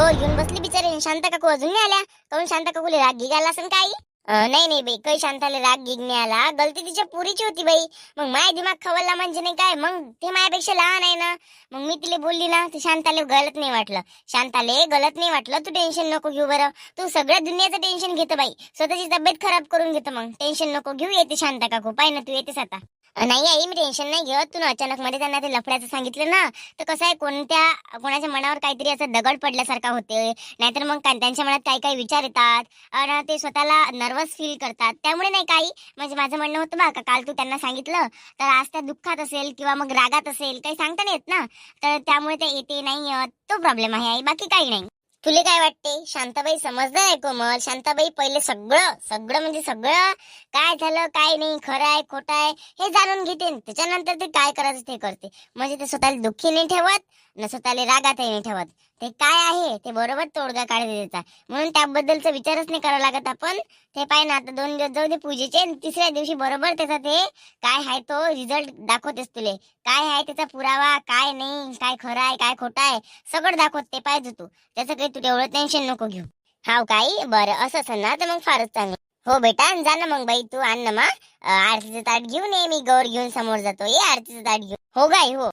हो घेऊन बसली बिचारी. शांता काकू अजून नाही आल्या? काऊन शांता काकूला राग घे आला असं काही? नाही नाही बाई. काही शांताला राग गिग नाही आला? गलती तिच्या पुरीची होती बाई. मग माय दिमाग खवलला म्हणजे नाही काय? मग ते माझ्यापेक्षा लहान आहे ना? मग मी तिला बोलली ना ते शांताले गलत नाही वाटलं. शांताले गलत नाही वाटलं. तू टेन्शन नको घेऊ बरं. तू सगळ्या दुनियाचं टेन्शन घेतं बाई. स्वतःची तब्येत खराब करून घेतं मग. टेन्शन नको घेऊ येते शांता काकू. पाय ना तू येतेस आता. नाही आई मी टेन्शन नाही घेत. तू ना अचानक मध्ये त्यांना ते लफड्याचं सांगितलं ना तर कसं आहे कोणत्या कोणाच्या मनावर काहीतरी असं दगड पडल्यासारखा होते. नाहीतर मग त्यांच्या मनात काही काही विचार येतात. आणि ते स्वतःला नर्वस फील करतात. त्यामुळे नाही काही म्हणजे माझं म्हणणं होतं बा का काल तू त्यांना सांगितलं तर आज त्या दुःखात असेल किंवा मग रागात असेल काही सांगता नाही येत ना. तर त्यामुळे ते येते नाही येत. तो प्रॉब्लेम आहे आई बाकी काही नाही. तुला काय वाटते? शांताबाई समजदार आहे कोमल. शांताबाई पहिले सगळं सगळं म्हणजे सगळं. काय झालं काय नाही खरं आहे खोटं आहे हे जाणून घेते. त्याच्यानंतर ते काय करायचं ते करते. म्हणजे ते स्वतःला दुःखी नाही ठेवत. न स्वतःला रागातही नाही ठेवत. ते काय आहे ते बरोबर तोडगा काढते त्याचा म्हणून त्याबद्दलचा विचारच नाही करावा लागत आपण. ते पाय ना आता दोन दिवस जाऊ दे पूजेचे तिसऱ्या दिवशी बरोबर त्याचा ते काय आहे तो रिझल्ट दाखवतेस तुले. काय आहे त्याचा पुरावा काय नाही काय खरं आहे काय खोटं आहे सगळं दाखवत ते पाहिजे तू. त्याचं काही तू तेवढं टेन्शन नको घेऊ. हाव काही? बरं असं असेल ना तर मग फारच चांगलं. हो बेटा जा ना मग बाई तू आण ना मा. आरतीचं ताट घेऊन ये मी गौर घेऊन समोर जातो. ये आरतीचं ताट घेऊन. हो गाई हो.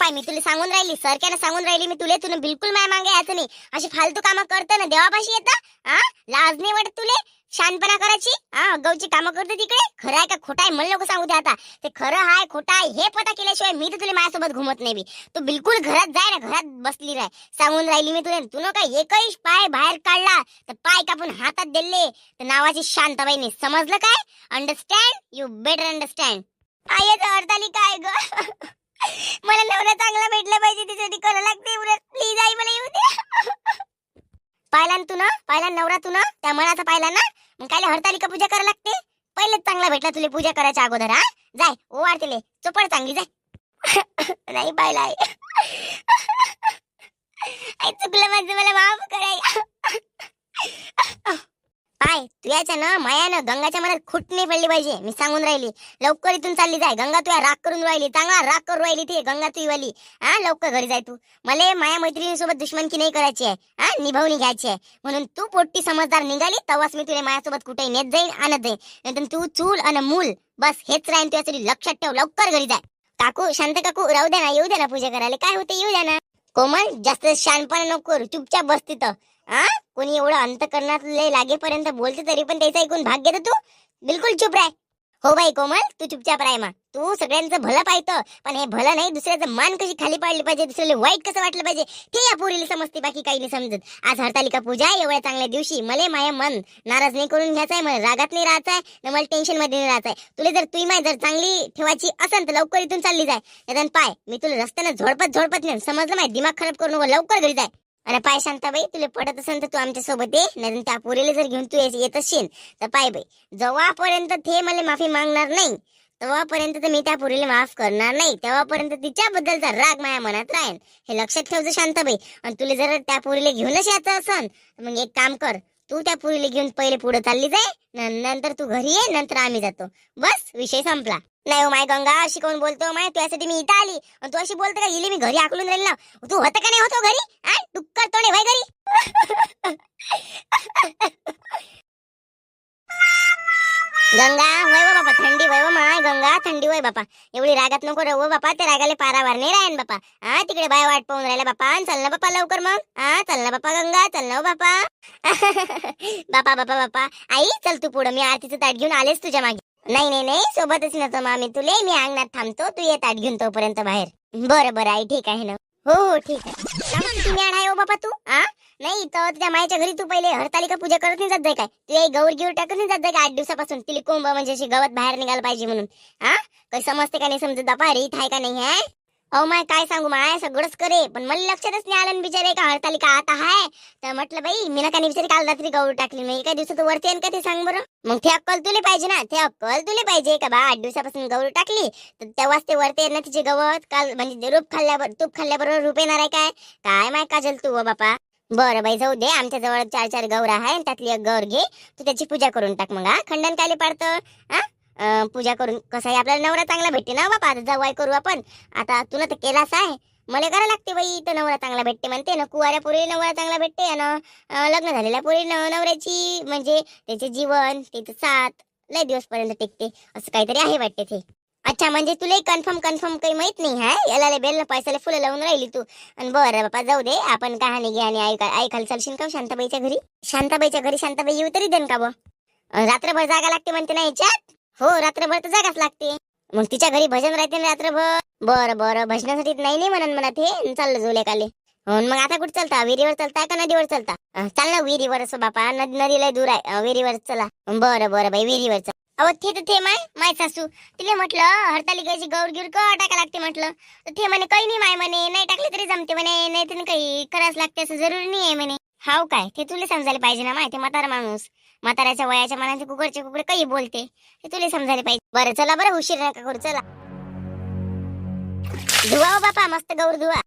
पाय मी तुला सांगून राहिली सरक्यानं सांगून राहिली मी तुले तुला बिलकुल माय मागे यायचं नाही. अशी फालतू कामं करते ना देवापाशी येतं हा लाज नाही वाटत तुले? शानपणा करायची? हा गौची कामं करते तिकडे? खरं आहे का खोटं आहे? मला नको सांगू दे आता. ते खरं आहे खोटं आहे हे पता केल्याशिवाय मी तर तुला माझ्यासोबत घुमत नाही बी. तू बिलकुल घरात जाय ना घरात बसली राह. सांगून राहिली मी तुला. तू काय एकही पाय बाहेर काढला तर पाय कापून हातात दिले तर नावाची शांताबाईने. समजलं काय? अंडरस्टँड यू बेटर अंडरस्टँड आयच अडताली काय ग. मला नवरा चांगला भेटला पाहिजे त्याच्यासाठी करायला लागते उलट प्लीज आई मला येऊ दे. पाहिला ना तू ना? पाहिला नवरा तू ना? त्या मनाचा पाहिला ना? मग काय हरतालिका पूजा करायला लागते? पहिलेच चांगला भेटला तुला पूजा करायच्या अगोदर हा? जाय ओ आरतीले चोपड चांगली जाय. नाही पाहिला आई चुकलं माझं मला माफ कराय. तुझ्याच्या ना मायानं गंगाच्या मनात खुट नाही पडली पाहिजे मी सांगून राहिली. लवकर इथून चालली जाय. गंगा तुया राग करून राहिली. चांगला राग करून राहिली ती गंगा तुई वाली हा लवकर घरी जाय तू. मला माया मैत्रिणीसोबत दुश्मनकी नाही करायची आहे? हा निभावणी घ्यायची आहे. म्हणून तू पोट्टी समजदार निघाली तेव्हाच मी तुला माझ्यासोबत कुठेही नेत जाईन आणत जाईन. नंतर तू चूल आणि मूल बस हेच राहीन तुझ्यासाठी. लक्षात ठेव लवकर घरी जाय. काकू शांत काकू राहू द्या ना येऊ द्या ना पूजा करायला. काय होते येऊ द्या ना. कोमल जास्त शानपणा नको करू. चुपचाप बस तिथं. हा? कोणी एवढं अंतकरणात लय लागेपर्यंत बोलते तरी पण त्याचं ऐकून भाग घेतो तू? बिलकुल चुप राय. हो बाई कोमल तू चुपचाप राय मा तू सगळ्यांचं भलं पाहतं पण हे भलं नाही दुसऱ्याचं मान कशी खाली पाडली पाहिजे दुसऱ्याला वाईट कसं वाटलं पाहिजे ते या पोरीला समजते बाकी काही नाही समजत. आज हरतालिका पूजा आहे एवढ्या चांगल्या दिवशी. मले माया मन नाराज नाही करून घ्यायचं आहे मला रागात नाही राहायचं आहे न मला टेन्शनमध्ये नाही राहायचं आहे. तुला जर तुई माय जर चांगली ठेवायची असेल तर लवकर इथून चालली जाय निदान पाय मी तुला रस्त्यानं झोडपत झोडपत नाही. समजलं माय? दिमाग खराब करू नको लवकर घरी जाय. अरे पाय शांताबाई तुला पडत असेल तर तू आमच्यासोबत ये. नाही त्या पोरीला जर घेऊन तू येत असशील तर पाय बाई जेव्हापर्यंत ते मला माफी मागणार नाही तेव्हापर्यंत तर मी त्या पोरीला माफ करणार नाही. तेव्हापर्यंत तिच्याबद्दलचा राग माझ्या मनात राहील. हे लक्षात ठेवचं शांताबाई आणि तुला जर त्या पोरीला घेऊनच यायचं असन तर मग एक काम कर तू त्या पोरीला घेऊन पहिले पुढे चालली जाय. न- नंतर तू घरी ये नंतर आम्ही जातो. बस विषय संपला. नाही हो माय गंगा अशी कोण बोलतो माय? तुझ्यासाठी मी इथं आली. आणि तू अशी बोलते का? गेली मी घरी आकलून राहील ना. तू होत का नाही होतो हो घरी? हा टुक्कर तोडे भाई घरी. गंगा वय व बापा थंडी वय व माय गंगा थंडी वय बापा. एवढी रागात नको रव बापा. ते रागाले पारावार नाही राहीन बापा. हा तिकडे बाय वाट पाहून राहिला बापा. चल ना बापा लवकर मग. हा चल ना बापा गंगा चल ना हो बापा. बापा बापा बापा. आई चल तू पुढं. मी आरतीचं ताट घेऊन आलेच तुझ्या मागे. नाही नाही नाही सोबतच नव्हतो मामी तुले. मी अंगणात थांबतो तू ये ताट घेऊन तोपर्यंत बाहेर. बरं बरं आई ठीक आहे ना? हो हो ठीक आहे. का मग किती वेळ आहे तू हा नाही तर तुझ्या मायच्या घरी तू पहिले हरतालिका पूजा करत नाही जात जाय काय? तू एक गौर गिवर टाकत नाही जात जाय आठ दिवसापासून तिला कोंब म्हणजे अशी गवत बाहेर निघायला पाहिजे म्हणून. हा काही समजते का नाही समजत बापा रीत आहे का नाही आहे अहो माय काय सांगू माय सगळंच करे. पण मला लक्षातच नाही आलं बिचारे का हरतालिका आता आहे तर म्हटलं बाई मी ना बिचारी काल रात्री गौर टाकली नाही. एका दिवसात वरती येईन का ते सांग बरं? मग ते अक्कल तुले पाहिजे ना. ते अक्कल तुले पाहिजे का बा? आठ दिवसापासून गौर टाकली. तर तेव्हाच ते वरती येईल ना तिचे गवत. काल म्हणजे रूप खाल्ल्यावर तूप खाल्ल्याबरोबर रूप येणार आहे काय? काय माय काजल तू बापा? बरं बाई जाऊ दे. आमच्या जवळ चार चार गौर आहे त्यातली एक गौर घे. तू त्याची पूजा करून टाक मग हा. खंडन कायले पाडतं? हा? पूजा करून. कसं आहे आपल्याला नवरा चांगला भेटते ना हो बापा? आता जवाय करू आपण. आता तुला तर केलाच आहे. मला करा लागते बाई तर नवरा चांगला भेटते म्हणते ना. कुवाऱ्या पुरी नवरा चांगला भेटते आणि लग्न झालेल्या पोरी नवऱ्याची म्हणजे त्याचे जीवन त्याचं साथ लय दिवसपर्यंत टिकते. असं काहीतरी आहे वाटते ते. अच्छा म्हणजे तुलाही कन्फर्म कन्फर्म काही माहीत नाही हाय? याला बेल पैशाला फुलं लावून राहिली तू. आणि बरं बापा जाऊ दे. आपण कहाणी घ्या आणि ऐका ऐकायला चालशील का हो शांताबाईच्या घरी? शांताबाईच्या घरी शांताबाई येऊ तरी देन का ब? रात्रभर जागा लागते म्हणते ना याच्यात? हो रात्रभर तर जागाच लागते. मग तिच्या घरी भजन राहते ना रात्रभर? बरं बरं. भजनासाठी नाही नाही म्हणन म्हणत हे. चाललं जुले काले हो, मग आता कुठे चालता? विहिरीवर चालता का नदीवर चालता? चाल ना विहिरीवर बापा. नदी नदीला दूर आहे. विहिरीवर चला. बरं बरं बाई विहिरीवर चला. अहो थे तर थे माय माय सासू. तिला म्हटलं हरतालिकाची गौर गिर का टाका लागते म्हटलं. तर थे म्हणे काही नाही माय म्हणे. नाही टाकले तरी जमते म्हणे. नाही तर काही करावंच लागते. असं जरुरी नाही आहे म्हणे. हाव काय? ते तुला समजायला पाहिजे ना माहिती म्हातारा माणूस. म्हाताऱ्याच्या वयाच्या मनाचे कुकडचे कुकडे काही बोलते. ते तुला समजायला पाहिजे. बरं चला बरं उशीर नका करू चला. धुवा हो बापा मस्त गौर धुवा.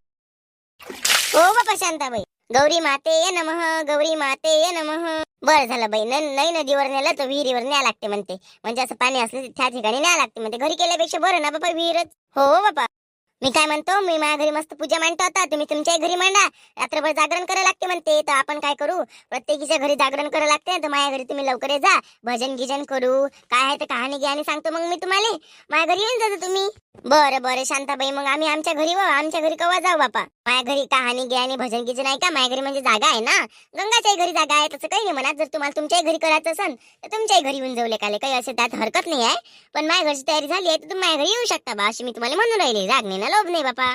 हो बापा शांताबाई. गौरी माते ये नमः गौरी माते ये नमः. बरं झालं बाई न नाही नदीवर नेलं तर विहिरीवर न्या लागते म्हणते. म्हणजे असं पाणी असलं त्या ठिकाणी न्या लागते म्हणते. घरी केल्यापेक्षा बरं ना बापा विहीरच. हो बापा. मी काय म्हणतो? मी माझ्या घरी मस्त पूजा मांडतो आता. तुम्ही तुमच्या घरी मांडा. रात्रभर जागरण करायला लागते म्हणते. तर आपण काय करू? प्रत्येकीच्या घरी जागरण करायला लागते. तर माझ्या घरी तुम्ही लवकर जा. भजन गिजन करू. काय आहे तर कहाणी गिहाणी सांगतो मग मी तुम्हाला. माझ्या घरी येऊन जातो तुम्ही. बरं बरं. शांताबाई मग आम्ही आमच्या घरी वा आमच्या घरी कवा जाऊ बापा? माझ्या घरी कहाणी गिहाणी भजन गिजन आहे का माझ्या घरी म्हणजे जागा आहे ना? गंगाच्याही घरी जागा आहे. तसं काही नाही. म्हणा जर तुम्हाला तुमच्याही घरी करायचं असेल तर तुमच्याही घरी येऊन जाऊ काले. काही असे त्यात हरकत नाही आहे. पण माझ्या घरची तयारी झाली आहे तर तुम्ही माझ्या घरी येऊ शकता बा. अशी मी तुम्हाला म्हणून राहिली. राग नाही ना लोभ नाही बापा.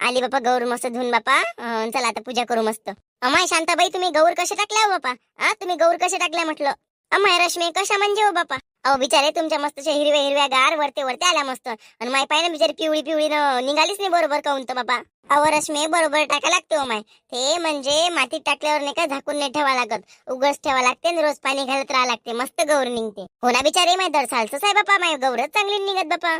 आली बापा गौर मस्त धुवून बापा. अं, चला आता पूजा करू मस्त. अमाय शांताबाई तुम्ही गौर कसे टाकल्या हो बापा? हा तुम्ही गौर कशा टाकल्या म्हटलं? अमाय रश्मी कशा म्हणजे हो बापा? अहो बिचारे तुमच्या मस्त अशा हिरव्या हिरव्या गार वरते वरते आल्या मस्त. आणि माय पाय ना बिचारी पिवळी पिवळी न निघालीच नाही बरोबर काऊन तर बापा? अहो रश्मी बरोबर टाका लागते हो माय ते म्हणजे मातीत टाकल्यावर नाही का झाकून नाही ठेवा लागत. उगस ठेवा लागते आणि रोज पाणी घालत राहा लागते. मस्त गौर निघते. हो ना बिचारे माय दर सालच आहे बापा? माय गौरच चांगली निघत बापा.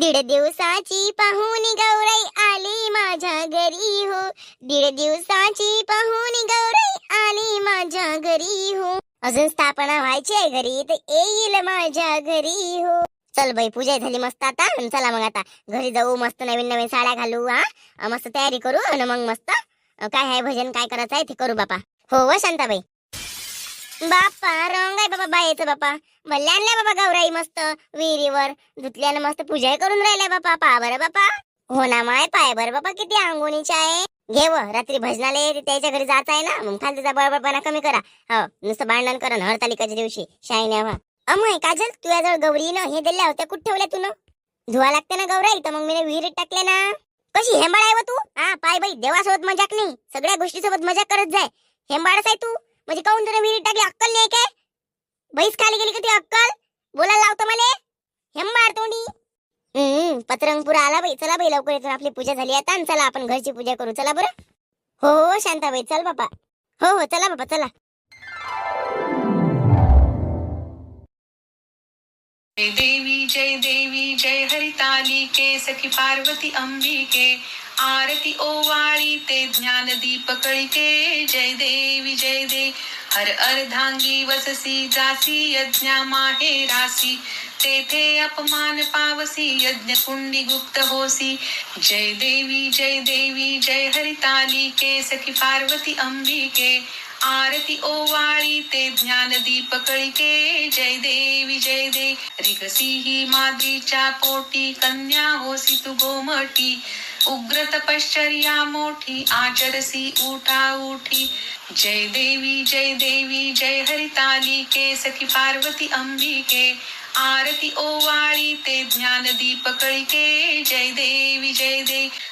दीड दिवसाची पाहुणी गौराई आली माझ्या घरी हो. दीड दिवसाची पाहुणी गौराई आली माझ्या घरी हो. अजून स्थापना व्हायची आहे घरी तर येईल माझ्या घरी हो. चल बाई पूजा झाली मस्त आता. चला मग आता घरी जाऊ मस्त नवीन नवीन साड्या घालू हा. मस्त तयारी करू आणि मग मस्त. काय आहे भजन काय करायचं आहे ते करू बापा. हो व शांताबाई. बापा रंग आहे बाबा बायेचं बापा भल्ले आणल्या बाबा गौराई मस्त. विहिरीवर. धुतल्यानं मस्त पूजा करून राहिल्या बापा पहा बरं बापा हो ना माय पाय बरं बापा किती अंगोणीच्या आहे. घे व रात्री भजनाला येते त्याच्या घरी जायचं आहे ना. मग खालतीचा बळबळपणा कमी करा. हो नुसतं भांडण करा हरतालिकाच्या दिवशी. शाईने व्हा अमय काजल तुझ्याजवळ गौरीनं हे दिल्या होत्या कुठे ठेवल्या तू धुवा लागते ना गौराई तर मग मी विहिरीत टाकले ना. कशी हेंबाळ आहे व तू? हा पाय बाई देवासोबत मजाक नाही. सगळ्या गोष्टीसोबत मजाक करत जाय. हेंबाळच आहे तू. म्हणजे काऊन तुला विहिरीत टाकली अक्कल नाही काय? बैस खाली गेली का ती अक्कल? बोलायला लावतो मला? हेंबाळ तोंडी. हम्म पतरंगपुरा आला बाई. चला बाई लवकर येतो आपली पूजा झाली. आता आणि चला आपण घरची पूजा करू. चला बरं. हो हो शांताबाई. चल बापा. हो हो चला बापा चला. जय देवी जय देवी जय हरितालिके सखी पार्वती अंबिके आरती ओवाळी ते ज्ञान दीप कळिके जय देवी जय दे हर अर्धांगी वससी जासी यज्ञा माहे रासी तेथे अपमान पावसी यज्ञ कुंडी गुप्त होसी जय देवी जय देवी जय हरितालिके सखी पार्वती अंबिके आरती ओवाळी ते ज्ञान दीप कळिके जय देवी जय दे. रिगसी ही माद्रीच्या पोटी कन्या होसी तू गोमटी. उग्र तपश्चर्या मोठी आचरसी उठा उठी. जय देवी जय देवी जय हरिताली के सखी पार्वती अंबिके. आरती ओवाळी ते ज्ञान दीप कळिके जय देवी जय दे.